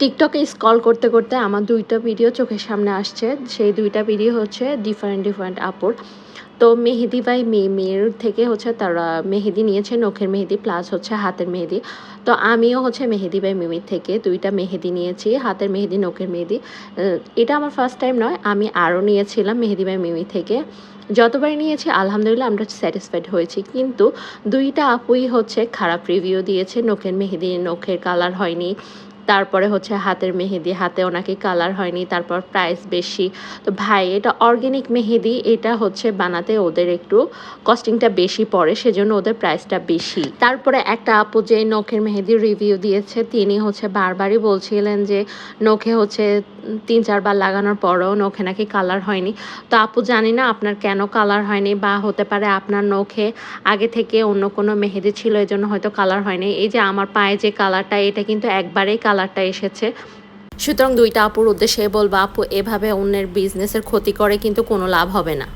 টিকটকে স্কল করতে করতে আমার দুইটা ভিডিও চোখের সামনে আসছে। সেই দুইটা ভিডিও হচ্ছে ডিফারেন্ট ডিফারেন্ট আপুর তো মেহেদি বাই মেয়ের থেকে হচ্ছে তারা মেহেদি নিয়েছে, নখের মেহেদি প্লাস হচ্ছে হাতের মেহেদি। তো আমিও হচ্ছে মেহেদি বাই মিমির থেকে দুইটা মেহেদি নিয়েছি, হাতের মেহেদি, নখের মেহেদি। এটা আমার ফার্স্ট টাইম নয়, আমি আরও নিয়েছিলাম মেহেদি বাই মিমি থেকে। যতবার নিয়েছি, আলহামদুলিল্লাহ আমরা স্যাটিসফাইড হয়েছি। কিন্তু দুইটা আপুই হচ্ছে খারাপ রিভিউ দিয়েছে, নখের মেহেদি, নখের কালার হয়নি। তারপরে হচ্ছে হাতের মেহেদি হাতেও নাকি কালার হয়নি, তারপর প্রাইস বেশি। তো ভাই, এটা অর্গ্যানিক মেহেদি, এটা হচ্ছে বানাতে ওদের একটু কস্টিংটা বেশি পড়ে, সেজন্য ওদের প্রাইসটা বেশি। তারপরে একটা আপু যে নখের মেহেদি রিভিউ দিয়েছে, তিনি হচ্ছে বারবারই বলছিলেন যে নখে হচ্ছে তিন চারবার লাগানোর পরেও নখে নাকি কালার হয়নি। তো আপু জানি না আপনার কেন কালার হয়নি বা হতে পারে আপনার নখে আগে থেকে অন্য কোনো মেহেদি ছিল এই জন্য হয়তো কালার হয়নি। এই যে আমার পায়ে যে কালারটা এটা কিন্তু একবারেই কালারটা এসেছে। সুতরাং দুইটা আপুর উদ্দেশ্যে বলব আপু, এভাবে অন্যের বিজনেসের ক্ষতি করে কিন্তু কোনো লাভ হবে না।